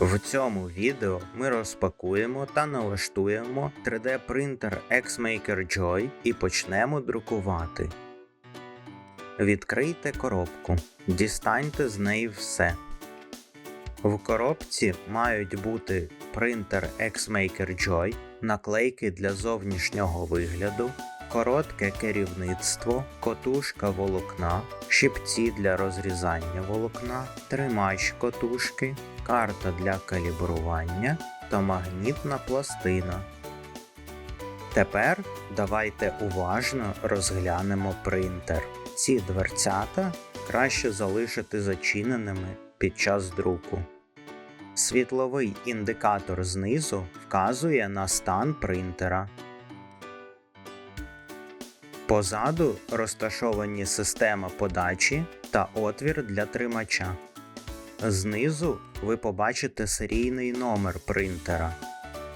В цьому відео ми розпакуємо та налаштуємо 3D принтер Xmaker Joy і почнемо друкувати. Відкрийте коробку. Дістаньте з неї все. В коробці мають бути принтер Xmaker Joy, наклейки для зовнішнього вигляду, коротке керівництво, котушка волокна, щипці для розрізання волокна, тримач котушки, карта для калібрування та магнітна пластина. Тепер давайте уважно розглянемо принтер. Ці дверцята краще залишити зачиненими під час друку. Світловий індикатор знизу вказує на стан принтера. Позаду розташовані система подачі та отвір для тримача. Знизу ви побачите серійний номер принтера,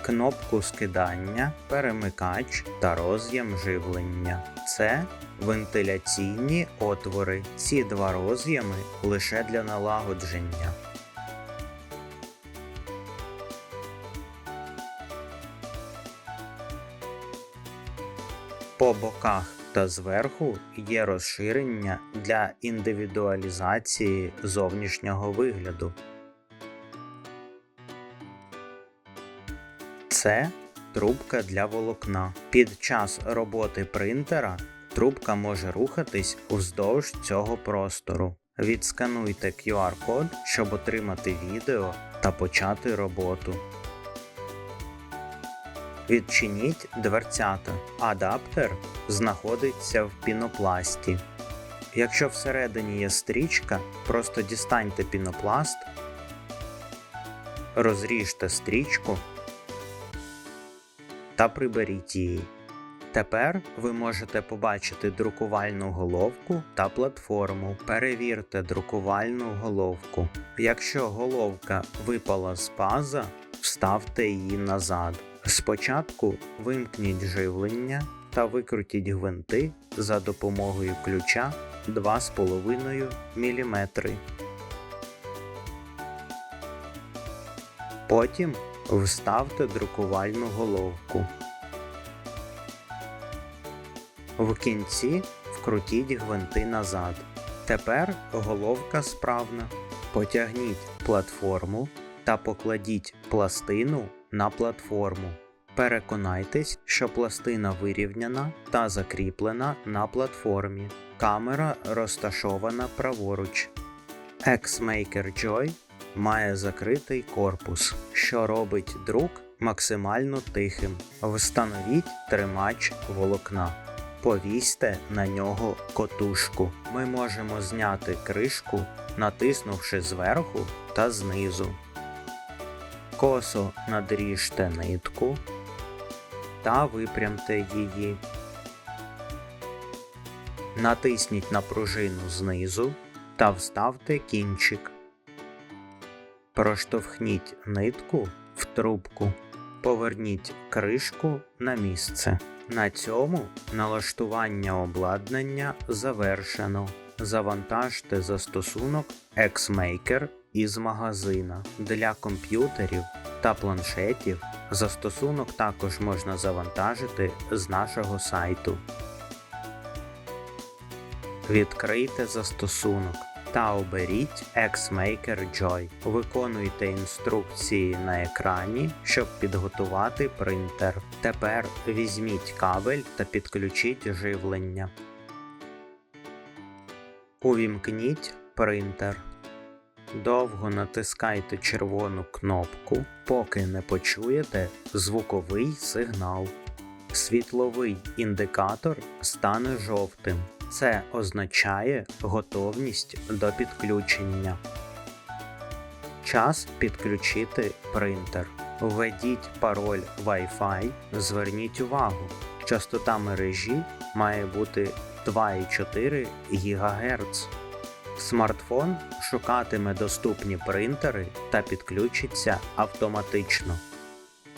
кнопку скидання, перемикач та роз'єм живлення. Це вентиляційні отвори. Ці два роз'єми лише для налагодження. По боках та зверху є розширення для індивідуалізації зовнішнього вигляду. Це трубка для волокна. Під час роботи принтера трубка може рухатись вздовж цього простору. Відскануйте QR-код, щоб отримати відео та почати роботу. Відчиніть дверцята. Адаптер знаходиться в пінопласті. Якщо всередині є стрічка, просто дістаньте пінопласт, розріжте стрічку та приберіть її. Тепер ви можете побачити друкувальну головку та платформу. Перевірте друкувальну головку. Якщо головка випала з паза, вставте її назад. Спочатку вимкніть живлення та викрутіть гвинти за допомогою ключа 2,5 мм. Потім вставте друкувальну головку. В кінці вкрутіть гвинти назад. Тепер головка справна. Потягніть платформу та покладіть пластину на платформу. Переконайтесь, що пластина вирівняна та закріплена на платформі. Камера розташована праворуч. Xmaker Joy має закритий корпус, що робить друк максимально тихим. Встановіть тримач волокна. Повісьте на нього котушку. Ми можемо зняти кришку, натиснувши зверху та знизу. Косо надріжте нитку та випрямте її. Натисніть на пружину знизу та вставте кінчик. Проштовхніть нитку в трубку. Поверніть кришку на місце. На цьому налаштування обладнання завершено. Завантажте застосунок Xmaker із магазина для комп'ютерів та планшетів. Застосунок також можна завантажити з нашого сайту. Відкрийте застосунок та оберіть Xmaker Joy. Виконуйте інструкції на екрані, щоб підготувати принтер. Тепер візьміть кабель та підключіть живлення. Увімкніть принтер. Довго натискайте червону кнопку, поки не почуєте звуковий сигнал. Світловий індикатор стане жовтим. Це означає готовність до підключення. Час підключити принтер. Введіть пароль Wi-Fi. Зверніть увагу, частота мережі має бути 2,4 ГГц. Смартфон шукатиме доступні принтери та підключиться автоматично.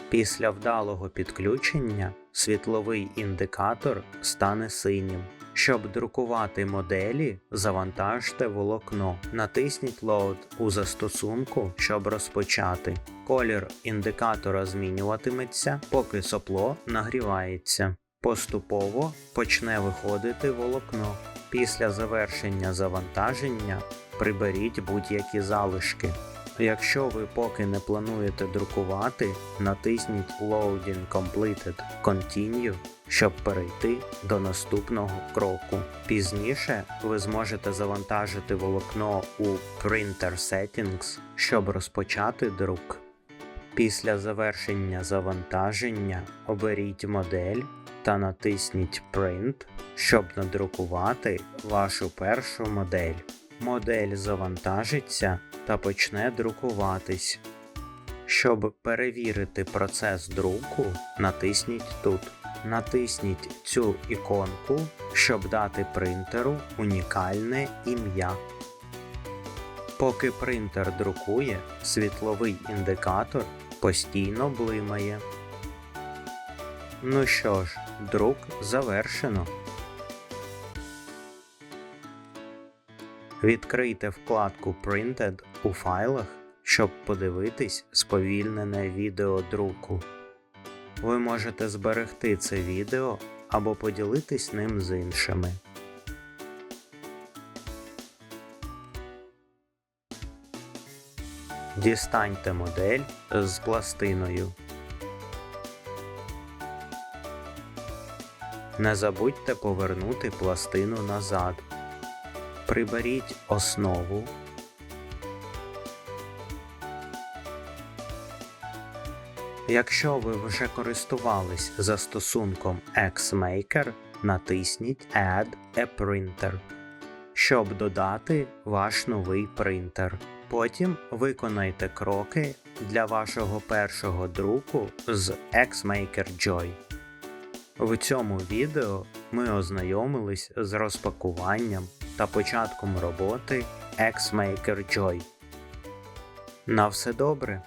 Після вдалого підключення світловий індикатор стане синім. Щоб друкувати моделі, завантажте волокно. Натисніть Load у застосунку, щоб розпочати. Колір індикатора змінюватиметься, поки сопло нагрівається. Поступово почне виходити волокно. Після завершення завантаження приберіть будь-які залишки. Якщо ви поки не плануєте друкувати, натисніть Loading Completed Continue, щоб перейти до наступного кроку. Пізніше ви зможете завантажити волокно у Printer Settings, щоб розпочати друк. Після завершення завантаження оберіть модель та натисніть Print, щоб надрукувати вашу першу модель. Модель завантажиться та почне друкуватись. Щоб перевірити процес друку, натисніть тут. Натисніть цю іконку, щоб дати принтеру унікальне ім'я. Поки принтер друкує, світловий індикатор постійно блимає. Ну що ж, друк завершено. Відкрийте вкладку Printed у файлах, щоб подивитись сповільнене відео друку. Ви можете зберегти це відео або поділитись ним з іншими. Дістаньте модель з пластиною. Не забудьте повернути пластину назад. Приберіть основу. Якщо ви вже користувались застосунком Xmaker, натисніть Add a Printer, щоб додати ваш новий принтер. Потім виконайте кроки для вашого першого друку з Xmaker Joy. В цьому відео ми ознайомились з розпакуванням та початком роботи Xmaker Joy. На все добре!